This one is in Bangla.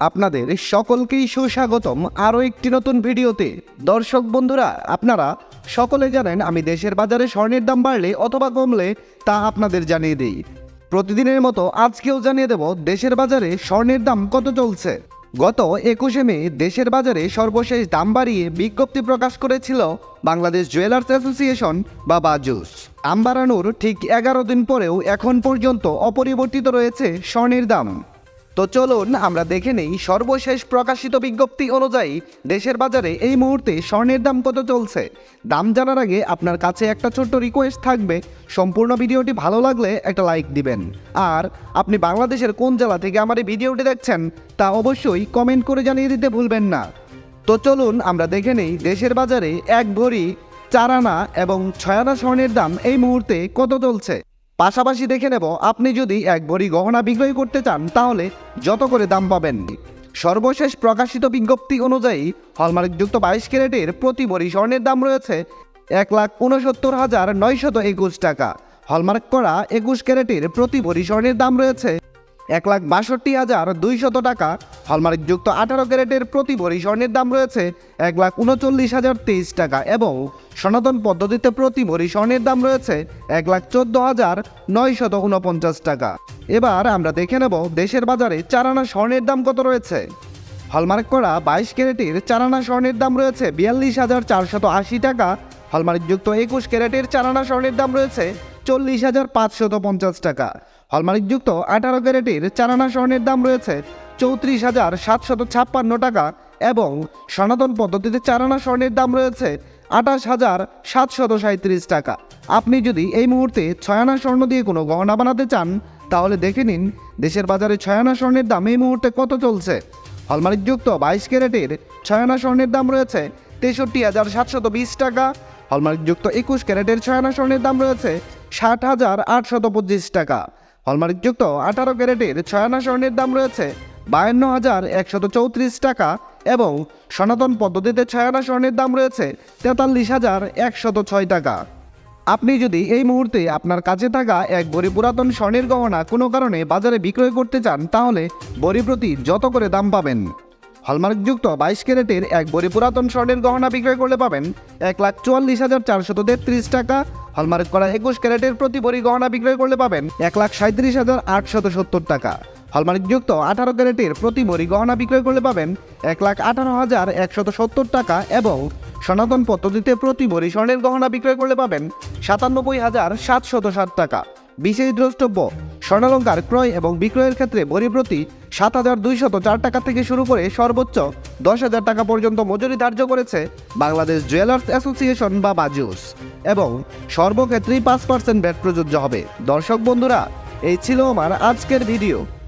আপনাদের সকলকেই সুস্বাগতম আরও একটি নতুন ভিডিওতে। দর্শক বন্ধুরা, আপনারা সকলে জানেন আমি দেশের বাজারে স্বর্ণের দাম বাড়লে অথবা কমলে তা আপনাদের জানিয়ে দিই। প্রতিদিনের মতো আজকেও জানিয়ে দেব দেশের বাজারে স্বর্ণের দাম কত চলছে। গত একুশে মে দেশের বাজারে সর্বশেষ দাম বাড়িয়ে বিজ্ঞপ্তি প্রকাশ করেছিল বাংলাদেশ জুয়েলার্স অ্যাসোসিয়েশন বা বাজুস দাম বাড়ানোর ঠিক এগারো দিন পরেও এখন পর্যন্ত অপরিবর্তিত রয়েছে স্বর্ণের দাম। তো চলুন আমরা দেখে নেই সর্বশেষ প্রকাশিত বিজ্ঞপ্তি অনুযায়ী দেশের বাজারে এই মুহূর্তে স্বর্ণের দাম কত চলছে? দাম জানার আগে আপনার কাছে একটা ছোট্ট রিকোয়েস্ট থাকবে। সম্পূর্ণ ভিডিওটি ভালো লাগলে একটা লাইক দিবেন। আর আপনি বাংলাদেশের কোন জেলা থেকে আমার এই ভিডিওটি দেখছেন তা অবশ্যই কমেন্ট করে জানিয়ে দিতে ভুলবেন না। তো চলুন আমরা দেখে নেই দেশের বাজারে এক ভরি চার আনা এবং ছয় আনা স্বর্ণের দাম এই মুহূর্তে কত চলছে? পাশাপাশি দেখে নেব, আপনি যদি এক ভরি গহনা বিক্রয় করতে চান, তাহলে যত করে দাম পাবেন? সর্বশেষ প্রকাশিত বিজ্ঞপ্তি অনুযায়ী, হলমার্কযুক্ত বাইশ ক্যারেটের প্রতি ভরি স্বর্ণের দাম রয়েছে এক লাখ উনসত্তর হাজার নয়শত একুশ টাকা। হলমার্ক করা একুশ ক্যারেটের প্রতি ভরি স্বর্ণের দাম রয়েছে এক লাখ বাষট্টি হাজার দুইশত টাকা। হলমার্কযুক্ত আঠারো ক্যারেটের প্রতি ভরি স্বর্ণের দাম রয়েছে এক লাখ উনচল্লিশ হাজার তেইশ টাকা এবং সনাতন পদ্ধতিতে প্রতি ভরি স্বর্ণের দাম রয়েছে এক লাখ চোদ্দ হাজার নয়শত উনপঞ্চাশ টাকা। এবার আমরা দেখে নেব দেশের বাজারে চারানা স্বর্ণের দাম কত রয়েছে। হলমার্ক করা বাইশ ক্যারেটের চারানা স্বর্ণের দাম রয়েছে বিয়াল্লিশ হাজার চারশত আশি টাকা। হলমার্কযুক্ত একুশ ক্যারেটের চারানা স্বর্ণের দাম রয়েছে চল্লিশ হাজার পাঁচশত পঞ্চাশ টাকা। হলমার্কযুক্ত আঠারো ক্যারেটের চারানা স্বর্ণের দাম রয়েছে চৌত্রিশ হাজার সাতশত ছাপ্পান্ন টাকা এবং সনাতন পদ্ধতিতে চারানা স্বর্ণের দাম রয়েছে আঠাশ হাজার সাতশত সাঁত্রিশ টাকা। আপনি যদি এই মুহূর্তে ছয়ানা স্বর্ণ দিয়ে কোনো গহনা বানাতে চান, তাহলে দেখে নিন দেশের বাজারে ছয়ানা স্বর্ণের দাম এই মুহূর্তে কত চলছে। হলমার্কযুক্ত বাইশ ক্যারেটের ছয়ানা স্বর্ণের দাম রয়েছে তেষট্টি হাজার সাতশত বিশ টাকা। হলমার্কযুক্ত একুশ ক্যারেটের ছয়ানা স্বর্ণের দাম রয়েছে ষাট হাজার আটশত পঁচিশ টাকা। হলমার্কযুক্ত আঠারো ক্যারেটের ছয়ানা স্বর্ণের দাম রয়েছে বায়ান্ন হাজার একশত চৌত্রিশ টাকা এবং সনাতন পদ্ধতিতে ছায়ানা স্বর্ণের দাম রয়েছে তেতাল্লিশ হাজার একশত ছয় টাকা। আপনি যদি এই মুহূর্তে আপনার কাছে থাকা এক বড়ি পুরাতন স্বর্ণের গহনা কোনো কারণে বাজারে বিক্রয় করতে চান, তাহলে বড়ি প্রতি যত করে দাম পাবেন? হলমার্কযুক্ত বাইশ ক্যারেটের এক বড়ি পুরাতন স্বর্ণের গহনা বিক্রয় করলে পাবেন এক লাখ চুয়াল্লিশ হাজার চারশত তেত্রিশ টাকা। হলমার্ক করা একুশ ক্যারেটের প্রতি বড়ি গহনা বিক্রয় করলে পাবেন এক লাখ সাঁত্রিশ হাজার আটশত সত্তর টাকা। হলমার্কযুক্ত আঠারো ক্যারেটের প্রতি বড়ি গহনা বিক্রয় করলে পাবেন এক লাখ আঠারো হাজার একশত সত্তর টাকা এবং সনাতন পদ্ধতিতে প্রতি ভরি স্বর্ণের গহনা বিক্রয় করলে পাবেন সাতানব্বই হাজার সাতশত ষাট টাকা। বিশেষ দ্রষ্টব্য, স্বর্ণালঙ্কার ক্রয় এবং বিক্রয়ের ক্ষেত্রে বড়ি প্রতি সাত হাজার দুইশত চার টাকা থেকে শুরু করে সর্বোচ্চ দশ হাজার টাকা পর্যন্ত মজুরি ধার্য করেছে বাংলাদেশ জুয়েলার্স অ্যাসোসিয়েশন বা বাজুস এবং সর্বক্ষেত্রেই পাঁচ পার্সেন্ট ব্যাট প্রযোজ্য হবে। দর্শক বন্ধুরা, এই ছিল আমার আজকের ভিডিও।